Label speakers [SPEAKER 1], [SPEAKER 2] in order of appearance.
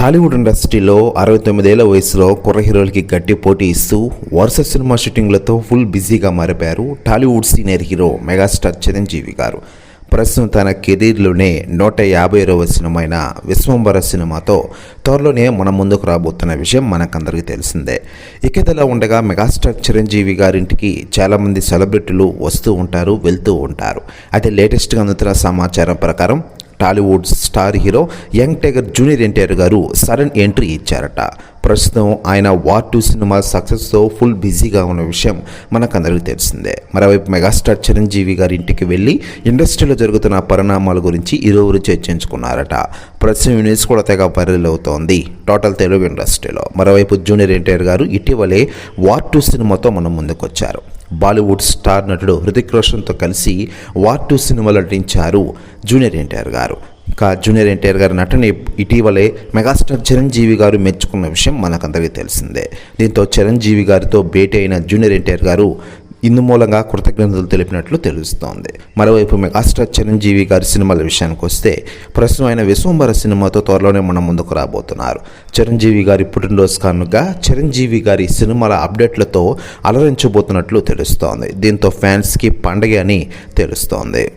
[SPEAKER 1] టాలీవుడ్ ఇండస్ట్రీలో అరవై తొమ్మిదేళ్ళ వయసులో కుర్ర హీరోలకి గట్టి పోటీ ఇస్తూ వరుస సినిమా షూటింగ్లతో ఫుల్ బిజీగా మారిపోయారు Tollywood senior hero megastar Chiranjeevi గారు. ప్రస్తుతం తన కెరీర్లోనే నూట యాభై ఇరవ సినిమా అయిన విశ్వంబర సినిమాతో త్వరలోనే మన ముందుకు రాబోతున్న విషయం మనకందరికీ తెలిసిందే. ఇక ఉండగా మెగాస్టార్ చిరంజీవి గారింటికి చాలామంది సెలబ్రిటీలు వస్తూ ఉంటారు వెళ్తూ ఉంటారు. అయితే లేటెస్ట్గా అందుతున్న సమాచారం ప్రకారం Tollywood star hero young tiger junior NTR గారు సడన్ ఎంట్రీ ఇచ్చారట. ప్రస్తుతం ఆయన వార్ టూ సినిమా సక్సెస్తో ఫుల్ బిజీగా ఉన్న విషయం మనకందరికీ తెలిసిందే. మరోవైపు మెగాస్టార్ చిరంజీవి గారి ఇంటికి వెళ్ళి ఇండస్ట్రీలో జరుగుతున్న పరిణామాల గురించి ఇరువురు చర్చించుకున్నారట. ప్రస్తుతం న్యూస్ కూడా తెగ వైరల్ అవుతోంది. టోటల్ తెలుగు ఇండస్ట్రీలో. మరోవైపు జూనియర్ ఎన్టీఆర్ గారు ఇటీవలే వార్ టూ సినిమాతో మనం ముందుకొచ్చారు. బాలీవుడ్ స్టార్ నటుడు హృతిక్ రోషన్తో కలిసి వార్ టూ సినిమాలో నటించారు జూనియర్ ఎన్టీఆర్ గారు. ఇంకా జూనియర్ ఎన్టీఆర్ గారి నటన ఇటీవలే మెగాస్టార్ చిరంజీవి గారు మెచ్చుకున్న విషయం మనకందరికీ తెలిసిందే. దీంతో చిరంజీవి గారితో భేటీ అయిన జూనియర్ ఎన్టీఆర్ గారు ఇందు మూలంగా కృతజ్ఞతలు తెలిపినట్లు తెలుస్తోంది. మరోవైపు మెగాస్టార్ చిరంజీవి గారి సినిమాల విషయానికి వస్తే ప్రస్తుతం ఆయన విశ్వంబర సినిమాతో త్వరలోనే మన ముందుకు రాబోతున్నారు. చిరంజీవి గారి పుట్టినరోజు కానుగా చిరంజీవి గారి సినిమాల అప్డేట్లతో అలరించబోతున్నట్లు తెలుస్తోంది. దీంతో ఫ్యాన్స్కి పండగ అని తెలుస్తోంది.